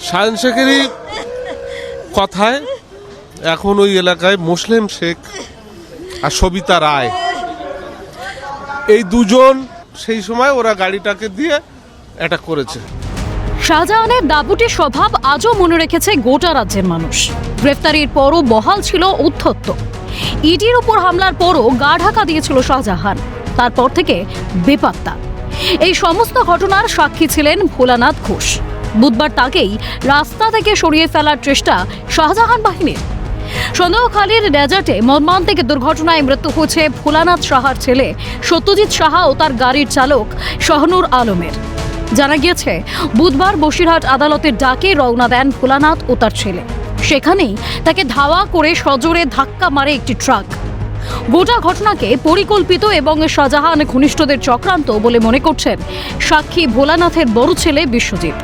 শাহিন শেখেরই কথায়, এখন ওই এলাকায় মুসলিম শেখ আর সবিতা রায়। এই দুজন সেই সময় ওরা গাড়িটাকে দিয়ে এটা করেছে। শাহজাহানের দাপুটে স্বভাব আজও মনে রেখেছে গোটা রাজ্যের মানুষ। গ্রেফতারির পরও বহাল ছিল উদ্ধত্ত। ইডির উপর হামলার পরও গা ঢাকা দিয়েছিল শাহজাহান। তারপর থেকে বেপাত্তা। এই সমস্ত ঘটনার সাক্ষী ছিলেন ভোলানাথ ঘোষ। বুধবার তাকেই রাস্তা থেকে সরিয়ে ফেলার চেষ্টা শাহজাহান বাহিনীর। সন্দেহখালীর ডেজার্টে মর্মান্তিক দুর্ঘটনায় মৃত্যু হয়েছে ভোলানাথ সাহার ছেলে সত্যজিৎ সাহা ও তার গাড়ির চালক শহনুর আলমের। জানা গিয়েছে, বুধবার বসিরহাট আদালতের ডাকে রওনা দেন ভোলানাথ ও তার ছেলে। সেখানেই তাকে ধাওয়া করে সজোরে ধাক্কা মারে একটি ট্রাক। গোটা ঘটনাকে পরিকল্পিত এবং শাহজাহান ঘনিষ্ঠদের চক্রান্ত বলে মনে করছেন সাক্ষী ভোলানাথের বড় ছেলে বিশ্বজিৎ।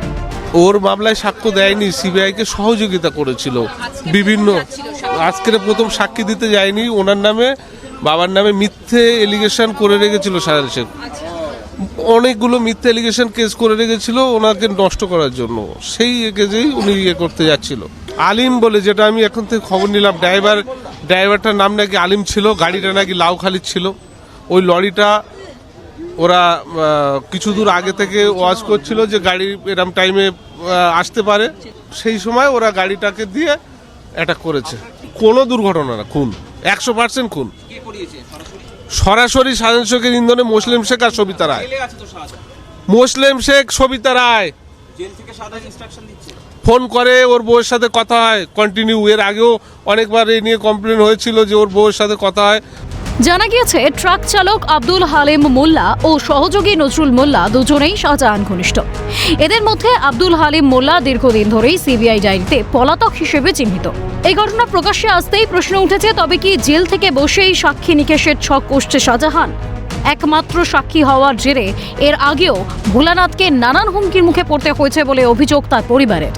ওর মামলায় সাক্ষ্য দেয়নি সিবিআইকে সহযোগিতা করেছিল। বিভিন্ন আজকের প্রথম সাক্ষী দিতে যায়নি ওনার নামে বাবার নামে মিথ্যে এলিগেশন করে রেখেছিল সাহের শেখ। অনেকগুলো মিথ্যে এলিগেশন কেস করে রেখেছিল ওনাকে নষ্ট করার জন্য। সেই কেসেই উনি ইয়ে করতে যাচ্ছিল। আলিম বলে যেটা আমি এখন থেকে খবর নিলাম ড্রাইভার ড্রাইভারটার নাম নাকি আলিম ছিল গাড়িটা নাকি লাউখালি ছিল। ওই লরিটা ওরা কিছু দূর আগে থেকে ওয়াচ করছিল যে গাড়ি এরম টাইমে আসতে পারে। সেই সময় ওরা গাড়িটাকে দিয়ে অ্যাটাক করেছে। কোনো দুর্ঘটনা না খুন। একশো পার্সেন্ট খুন। সরাসরি সাধারণ শেখের ইন্ধনে মুসলিম শেখ আর সবিতা রায়। মুসলিম শেখ সবিতা রায়। ফোন করে ওর বউয়ের সাথে কথা হয়। কন্টিনিউ এর আগেও অনেকবার এই নিয়ে কমপ্লেন হয়েছিল যে ওর বউয়ের সাথে কথা হয়। জানা গিয়েছে, ট্রাক চালক আব্দুল হালিম মোল্লা ও সহযোগী নজরুল মোল্লা দুজনেই শাহজাহান ঘনিষ্ঠ। এদের মধ্যে আব্দুল হালিম মোল্লা দীর্ঘদিন ধরেই সিবিআই ডায়েরিতে পলাতক হিসেবে চিহ্নিত। এই ঘটনা প্রকাশ্যে আসতেই প্রশ্ন উঠেছে, তবে কি জেল থেকে বসেই সাক্ষী নিকেশের ছক কষছে শাহজাহান? একমাত্র সাক্ষী হওয়ার জেরে এর আগেও ভোলানাথকে নানান হুমকির মুখে পড়তে হয়েছে বলে অভিযোগ তার পরিবারের।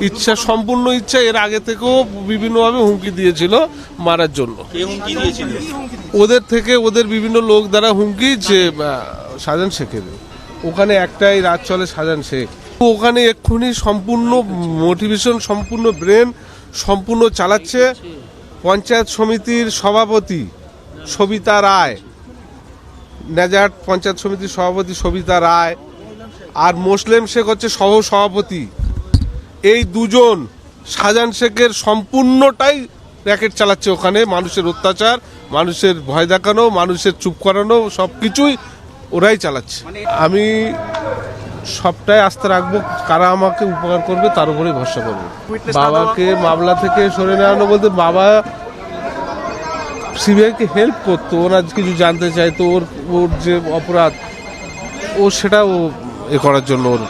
ইচ্ছা সম্পূর্ণ ইচ্ছা এর আগে থেকেও বিভিন্নভাবে হুমকি দিয়েছিল মারার জন্য। ওদের থেকে ওদের বিভিন্ন লোক দ্বারা হুমকি যে সাজান শেখের। ওখানে একটাই রাত চলে সাজান শেখ। ওখানে এক্ষুনি সম্পূর্ণ মোটিভেশন সম্পূর্ণ ব্রেন সম্পূর্ণ চালাচ্ছে পঞ্চায়েত সমিতির সভাপতি সবিতা রায়। নেজাট পঞ্চায়েত সমিতির সভাপতি সবিতা রায়। আর মুসলিম শেখ হচ্ছে সহ সভাপতি এই দুজন শাহজাহান শেখের সম্পূর্ণটাই র্যাকেট চালাচ্ছে ওখানে। মানুষের অত্যাচার মানুষের ভয় দেখানো মানুষের চুপ করানো সব কিছুই ওরাই চালাচ্ছে। আমি সবটাই আস্থা রাখব কারা আমাকে উপকার করবে তার উপরেই ভরসা করব। বাবাকে মামলা থেকে সরে নেওয়ানো বলতে বাবা সিবিআইকে হেল্প করতো ওরা কিছু জানতে চাইতো ওর ওর যে অপরাধ ও সেটা ও এ করার জন্য ওর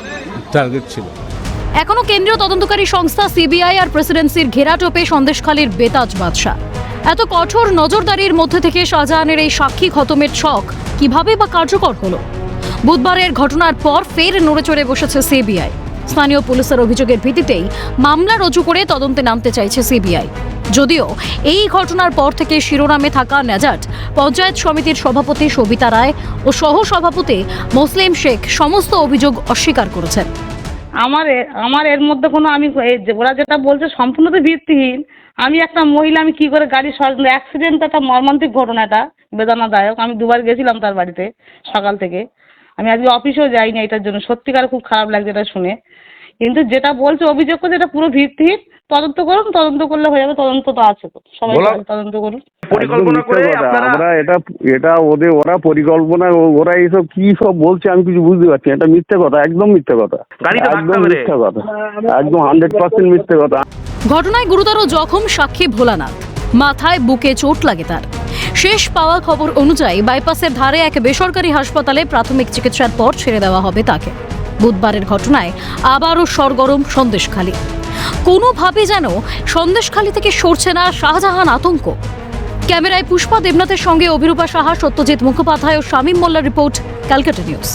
টার্গেট ছিল। এখনও কেন্দ্রীয় তদন্তকারী সংস্থা সিবিআই আর প্রেসিডেন্সির ঘেরাটোপে সন্দেশখালীর বেতাজ বাদশাহ। এত কঠোর নজরদারির মধ্যে থেকে শাহজাহানের এই সাক্ষী খতমের ছক কীভাবে বা কার্যকর হলো? বুধবারের ঘটনার পর ফের নড়ে চড়ে বসেছে সিবিআই। স্থানীয় পুলিশের অভিযোগের ভিত্তিতেই মামলা রুজু করে তদন্তে নামতে চাইছে সিবিআই। যদিও এই ঘটনার পর থেকে শিরোনামে থাকা নেজাট, পঞ্চায়েত সমিতির সভাপতি সবিতা রায় ও সহ সভাপতি মুসলিম শেখ সমস্ত অভিযোগ অস্বীকার করেছেন। আমার এ- আমার এর মধ্যে কোনো আমি যে ওরা যেটা বলছে সম্পূর্ণ তো ভিত্তিহীন। আমি একটা মহিলা, আমি কি করে গাড়ি অ্যাক্সিডেন্ট একটা মর্মান্তিক ঘটনা এটা, বেদনাদায়ক। আমি দুবার গেছিলাম তার বাড়িতে সকাল থেকে। আমি আজকে অফিসেও যাইনি এটার জন্য। সত্যিকার খুব খারাপ লাগছে এটা শুনে। কিন্তু যেটা বলছে অভিযোগ করছে এটা পুরো ভিত্তিহীন। তদন্ত করুন তদন্ত করলে হয়ে যাবে তদন্ত তো আছে তো। সবাই। তদন্ত করুন। পরিকল্পনা করে আমরা এটা এটা ওদের ওরা পরিকল্পনা ওরা এইসব কি সব বলছে আমি কিছু বুঝতে পারছি এটা মিথ্যে কথা একদম মিথ্যে কথা। একদম মিথ্যে কথা। একদম হান্ড্রেড পার্সেন্ট মিথ্যে কথা। ঘটনায় গুরুতর জখম সাক্ষী ভোলানাথ। মাথায় বুকে চোট লাগে তার। শেষ পাওয়া খবর অনুযায়ী বাইপাসের ধারে এক বেসরকারি হাসপাতালে প্রাথমিক চিকিৎসার পর ছেড়ে দেওয়া হবে তাকে। বুধবারের ঘটনায় আবারও সরগরম সন্দেশখালী। কোনোভাবে যেন সন্দেশখালী থেকে সরছে না শাহজাহান আতঙ্ক। ক্যামেরায় পুষ্পা দেবনাথের সঙ্গে অভিরূপা সাহা, সত্যজিৎ মুখোপাধ্যায় ও শামীম মোল্লার রিপোর্ট, ক্যালকাটা নিউজ।